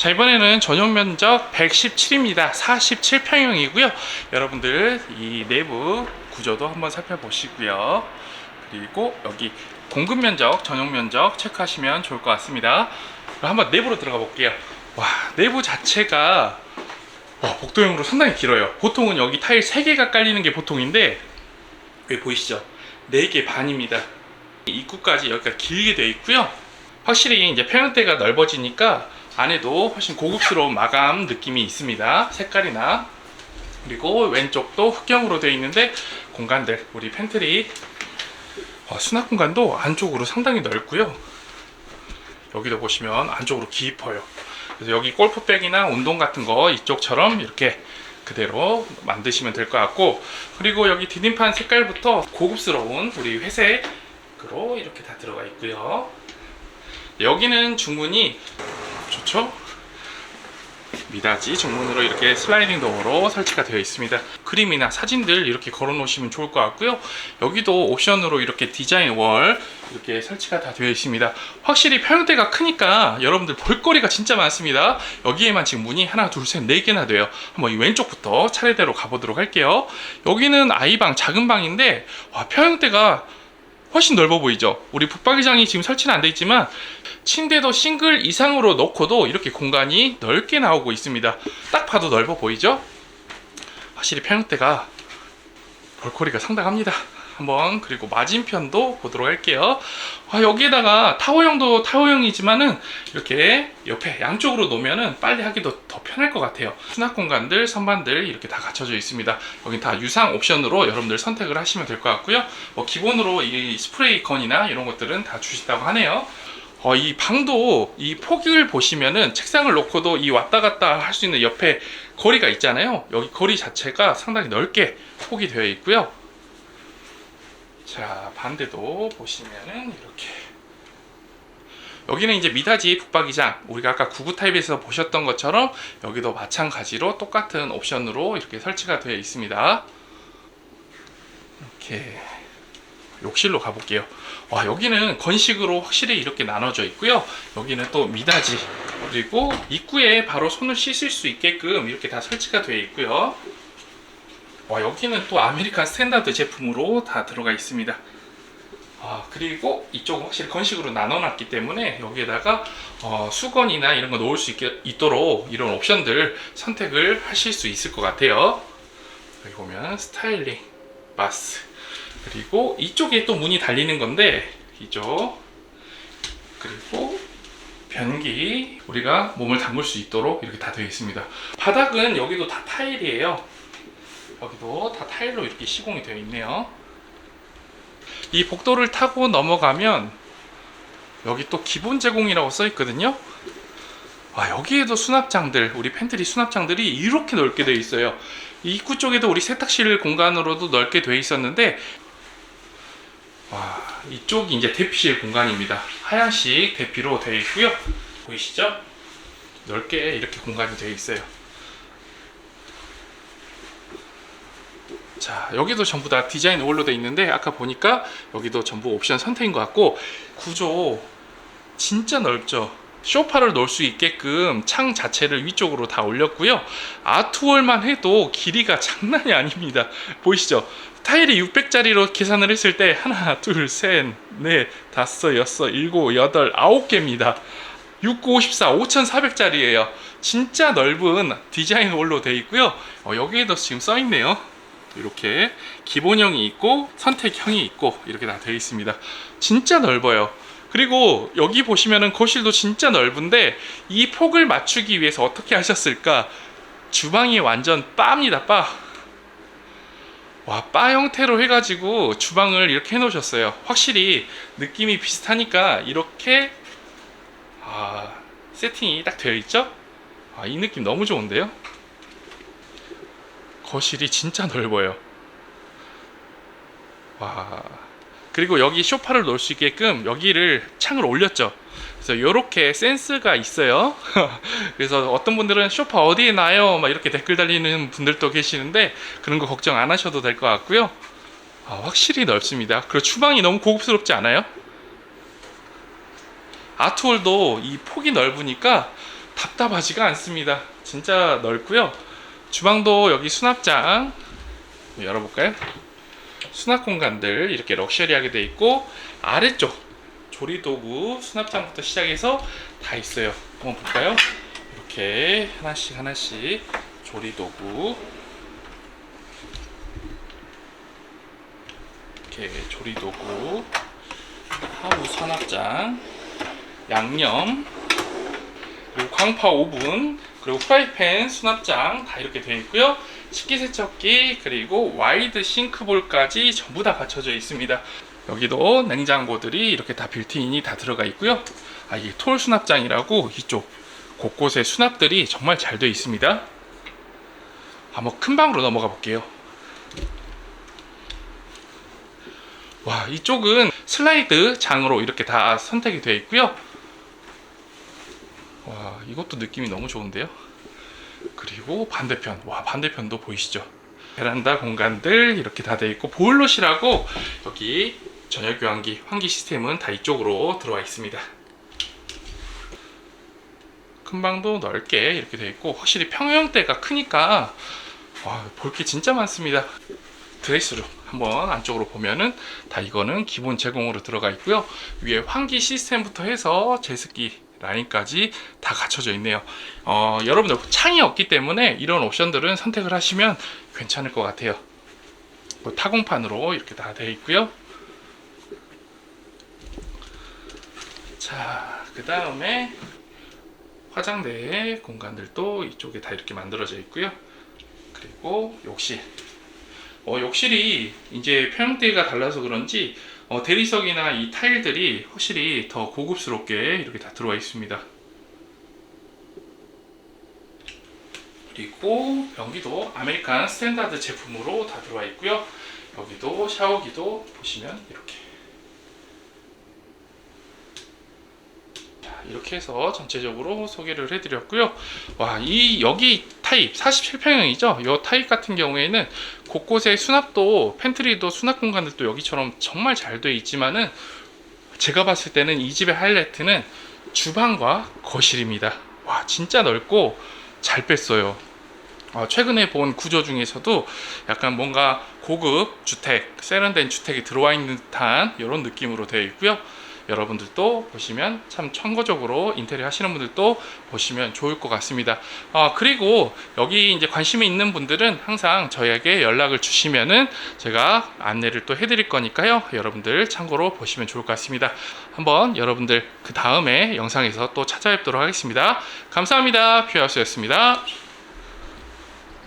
자 이번에는 전용 면적 117입니다. 47평형이고요. 여러분들 이 내부 구조도 한번 살펴보시고요. 그리고 여기 공급 면적 전용 면적 체크하시면 좋을 것 같습니다. 그럼 한번 내부로 들어가 볼게요. 와 내부 자체가 와, 복도형으로 상당히 길어요. 보통은 여기 타일 3개가 깔리는 게 보통인데 여기 보이시죠? 4개 반입니다. 입구까지 여기가 길게 되어 있고요. 확실히 이제 평형대가 넓어지니까 안에도 훨씬 고급스러운 마감 느낌이 있습니다. 색깔이나 그리고 왼쪽도 흑경으로 되어 있는데 공간들 우리 팬트리 어, 수납 공간도 안쪽으로 상당히 넓고요. 여기도 보시면 안쪽으로 깊어요. 그래서 여기 골프백이나 운동 같은 거 이쪽처럼 이렇게 그대로 만드시면 될 것 같고 그리고 여기 디딤판 색깔부터 고급스러운 우리 회색으로 이렇게 다 들어가 있고요. 여기는 중문이 좋죠? 미닫이 중문으로 이렇게 슬라이딩 도어로 설치가 되어 있습니다. 그림이나 사진들 이렇게 걸어 놓으시면 좋을 것 같고요. 여기도 옵션으로 이렇게 디자인 월 이렇게 설치가 다 되어 있습니다. 확실히 평형대가 크니까 여러분들 볼거리가 진짜 많습니다. 여기에만 지금 문이 하나, 둘, 셋, 네 개나 돼요. 한번 이 왼쪽부터 차례대로 가보도록 할게요. 여기는 아이방 작은 방인데 와, 평형대가 훨씬 넓어 보이죠? 우리 붙박이장이 지금 설치는 안 돼 있지만 침대도 싱글 이상으로 넣고도 이렇게 공간이 넓게 나오고 있습니다. 딱 봐도 넓어 보이죠? 확실히 평형대가 볼거리가 상당합니다. 한번 그리고 맞은편도 보도록 할게요. 아, 여기에다가 타워형도 타워형이지만은 이렇게 옆에 양쪽으로 놓으면은 빨리 하기도 더 편할 것 같아요. 수납 공간들, 선반들 이렇게 다 갖춰져 있습니다. 여기 다 유상 옵션으로 여러분들 선택을 하시면 될 것 같고요. 뭐 기본으로 이 스프레이 건이나 이런 것들은 다 주시다고 하네요. 어, 이 방도 이 폭을 보시면은 책상을 놓고도 이 왔다 갔다 할 수 있는 옆에 거리가 있잖아요. 여기 거리 자체가 상당히 넓게 폭이 되어 있고요. 자, 반대도 보시면은 이렇게 여기는 이제 미닫이 북박이장 우리가 아까 구구 타입에서 보셨던 것처럼 여기도 마찬가지로 똑같은 옵션으로 이렇게 설치가 되어 있습니다. 이렇게 욕실로 가볼게요. 와 여기는 건식으로 확실히 이렇게 나눠져 있고요. 여기는 또 미닫이 그리고 입구에 바로 손을 씻을 수 있게끔 이렇게 다 설치가 되어 있고요. 와 여기는 또 아메리칸 스탠다드 제품으로 다 들어가 있습니다. 아 그리고 이쪽은 확실히 건식으로 나눠놨기 때문에 여기에다가 어, 수건이나 이런 거 놓을 수 있게, 있도록 이런 옵션들 선택을 하실 수 있을 것 같아요. 여기 보면 스타일링 마스 그리고 이쪽에 또 문이 달리는 건데 이쪽 그리고 변기 우리가 몸을 담글 수 있도록 이렇게 다 되어 있습니다. 바닥은 여기도 다 타일이에요. 여기도 다 타일로 이렇게 시공이 되어 있네요. 이 복도를 타고 넘어가면 여기 또 기본 제공이라고 써 있거든요. 아, 여기에도 수납장들, 우리 팬트리 수납장들이 이렇게 넓게 되어 있어요. 이 입구 쪽에도 우리 세탁실 공간으로도 넓게 되어 있었는데 와, 이쪽이 이제 대피실 공간입니다. 하얀색 대피로 되어 있고요. 보이시죠? 넓게 이렇게 공간이 되어 있어요. 자, 여기도 전부 다 디자인 올로 되어 있는데 아까 보니까 여기도 전부 옵션 선택인 것 같고 구조 진짜 넓죠. 쇼파를 놓을 수 있게끔 창 자체를 위쪽으로 다 올렸고요. 아트월만 해도 길이가 장난이 아닙니다. 보이시죠? 타일이 600짜리로 계산을 했을 때 하나, 둘, 셋, 넷, 다섯, 여섯, 일곱, 여덟, 아홉 개입니다. 6954 5400짜리예요. 진짜 넓은 디자인 홀로 되어 있고요. 어, 여기에도 지금 써 있네요. 이렇게 기본형이 있고 선택형이 있고 이렇게 다 되어 있습니다. 진짜 넓어요. 그리고 여기 보시면은 거실도 진짜 넓은데 이 폭을 맞추기 위해서 어떻게 하셨을까? 주방이 완전 바입니다, 바. 와, 바 형태로 해가지고 주방을 이렇게 해놓으셨어요. 확실히 느낌이 비슷하니까 이렇게 아, 세팅이 딱 되어 있죠? 아, 이 느낌 너무 좋은데요? 거실이 진짜 넓어요. 와. 그리고 여기 쇼파를 놓을 수 있게끔 여기를 창을 올렸죠. 그래서 이렇게 센스가 있어요. 그래서 어떤 분들은 쇼파 어디에 놔요? 막 이렇게 댓글 달리는 분들도 계시는데 그런 거 걱정 안 하셔도 될 것 같고요. 아, 확실히 넓습니다. 그리고 주방이 너무 고급스럽지 않아요? 아트홀도 이 폭이 넓으니까 답답하지가 않습니다. 진짜 넓고요. 주방도 여기 수납장 열어볼까요? 수납 공간들 이렇게 럭셔리하게 돼 있고 아래쪽 조리 도구 수납장부터 시작해서 다 있어요. 한번 볼까요? 이렇게 하나씩 하나씩 조리 도구. 이렇게 조리 도구. 하우 수납장. 양념. 그리고 광파 오븐 그리고 프라이팬 수납장 다 이렇게 되어 있고요. 식기세척기 그리고 와이드 싱크볼까지 전부 다 갖춰져 있습니다. 여기도 냉장고들이 이렇게 다 빌트인이 다 들어가 있고요. 아 이게 톨 수납장이라고 이쪽 곳곳에 수납들이 정말 잘 되어 있습니다. 한번 큰 방으로 넘어가 볼게요. 와 이쪽은 슬라이드 장으로 이렇게 다 선택이 되어 있고요. 와 이것도 느낌이 너무 좋은데요? 그리고 반대편 와 반대편도 보이시죠? 베란다 공간들 이렇게 다 되어 있고 보일러실하고 여기 전열 교환기 환기 시스템은 다 이쪽으로 들어와 있습니다. 큰 방도 넓게 이렇게 되어 있고 확실히 평형대가 크니까 볼 게 진짜 많습니다. 드레스룸 한번 안쪽으로 보면은 다 이거는 기본 제공으로 들어가 있고요. 위에 환기 시스템부터 해서 제습기 라인까지 다 갖춰져 있네요. 어, 여러분들 창이 없기 때문에 이런 옵션들은 선택을 하시면 괜찮을 것 같아요. 뭐 타공판으로 이렇게 다 되어 있고요. 자그 다음에 화장대 공간들도 이쪽에 다 이렇게 만들어져 있고요. 그리고 욕실. 어, 욕실이 이제 평형대가 달라서 그런지 어, 대리석이나 이 타일들이 확실히 더 고급스럽게 이렇게 다 들어와 있습니다. 그리고 변기도 아메리칸 스탠다드 제품으로 다 들어와 있고요. 여기도 샤워기도 보시면 이렇게 자, 이렇게 해서 전체적으로 소개를 해드렸고요. 와, 이 여기 타입 47평형이죠. 이 타입 같은 경우에는 곳곳에 수납도 팬트리도 수납 공간들도 여기처럼 정말 잘 되어 있지만은 제가 봤을 때는 이 집의 하이라이트는 주방과 거실입니다. 와, 진짜 넓고 잘 뺐어요. 어, 최근에 본 구조 중에서도 약간 뭔가 고급 주택, 세련된 주택이 들어와 있는 듯한 이런 느낌으로 되어 있고요. 여러분들도 보시면 참 청거적으로 인테리어 하시는 분들도 보시면 좋을 것 같습니다. 아, 그리고 여기 이제 관심이 있는 분들은 항상 저희에게 연락을 주시면은 제가 안내를 또 해드릴 거니까요. 여러분들 참고로 보시면 좋을 것 같습니다. 한번 여러분들 그 다음에 영상에서 또 찾아뵙도록 하겠습니다. 감사합니다. 퓨어스였습니다.